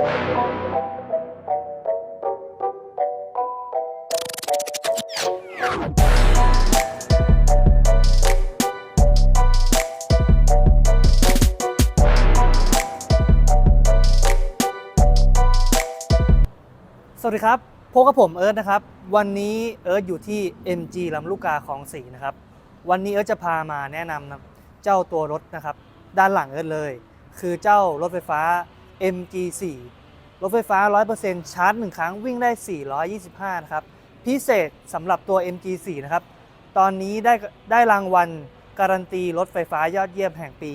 สวัสดีครับพบกับผมเอิร์ธนะครับ วันนี้เอิร์ธอยู่ที่ MG ลำลูกกาคลองสีนะครับ วันนี้เอิร์ธจะพามาแนะนำเจ้าตัวรถนะครับ ด้านหลังเอิร์ธเลย คือเจ้ารถไฟฟ้า MG4 รถไฟฟ้า 100%ชาร์จ 1 ครั้งวิ่งได้ 425 นะครับ พิเศษสำหรับตัว MG4 นะครับ ตอนนี้ได้ได้รางวัลการันตีรถไฟฟ้ายอดเยี่ยมแห่งปี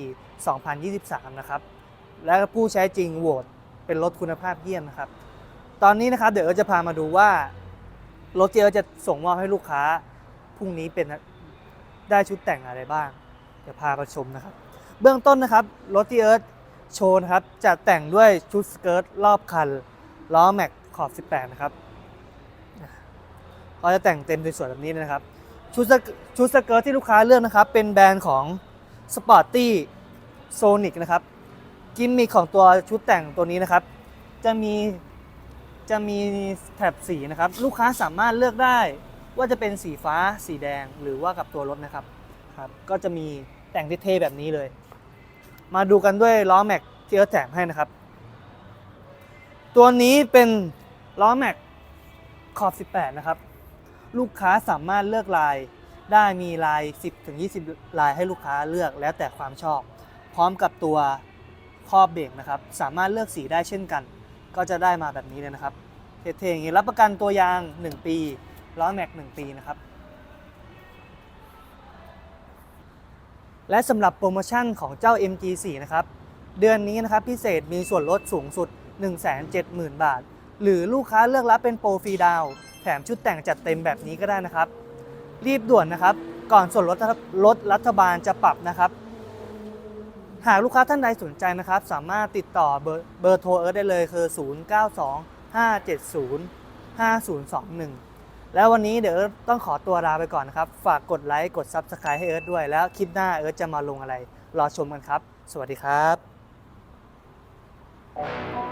2023 นะครับ และผู้ใช้จริงโหวตเป็นรถคุณภาพเยี่ยมนะครับ ตอนนี้นะครับเดี๋ยวจะพามาดูว่ารถที่เอิร์ธจะส่งมอบให้ลูกค้าพรุ่งนี้เป็นได้ชุดแต่งอะไรบ้าง เดี๋ยวพาไปชมนะครับ เบื้องต้นนะครับรถที่เอิร์ธ โชว์นะครับจะแต่งด้วยชุดสเกิร์ตรอบคันล้อแม็กขอบ 18 นะครับเขาจะแต่งเต็มสวยๆแบบนี้เลยนะครับ ชุดชุดสเกิร์ตที่ลูกค้าเลือกนะครับ เป็นแบรนด์ของ Sporty Sonic นะครับ กิมมิคของตัวชุดแต่งตัวนี้นะครับ จะมีจะมีแถบสีนะครับ ลูกค้าสามารถเลือกได้ว่าจะเป็นสีฟ้าสีแดงหรือว่ากับตัวรถนะครับครับ ก็จะมีแต่งเท่ๆแบบนี้เลย มาดูกันด้วยล้อแม็กที่เอิร์ธแถมให้นะครับ ตัวนี้เป็นล้อแม็กขอบ 18 นะครับ ลูกค้าสามารถเลือกลายได้มีลาย 10ถึง20 ลายให้ลูกค้าเลือกแล้วแต่ความชอบ พร้อมกับตัวครอบเบรกนะครับ สามารถเลือกสีได้เช่นกัน ก็จะได้มาแบบนี้เลยนะครับเท่ๆอย่างนี้รับประกันตัวยาง 1 ปีล้อแม็ก 1 ปีนะครับ และสำหรับโปรโมชั่นของเจ้า MG4 นะครับ เดือนนี้นะครับพิเศษมีส่วนลดสูงสุด 170,000 บาท หรือลูกค้าเลือกรับเป็นโปรฟรีดาวแถมชุดแต่งจัดเต็มแบบนี้ก็ได้นะครับ รีบด่วนนะครับ ก่อนส่วนลดลดรัฐบาลจะปรับนะครับ หากลูกค้าท่านใดสนใจนะครับ สามารถติดต่อเบอร์เบอร์โทรเอิร์ธได้เลยคือ 0925705021 แล้ววันนี้เดี๋ยวต้องขอตัวลาไปก่อนนะครับ ฝากกดไลค์ กด Subscribe ให้เอิร์ธด้วย แล้วคลิปหน้าเอิร์ธจะมาลงอะไร รอชมกันครับ สวัสดีครับ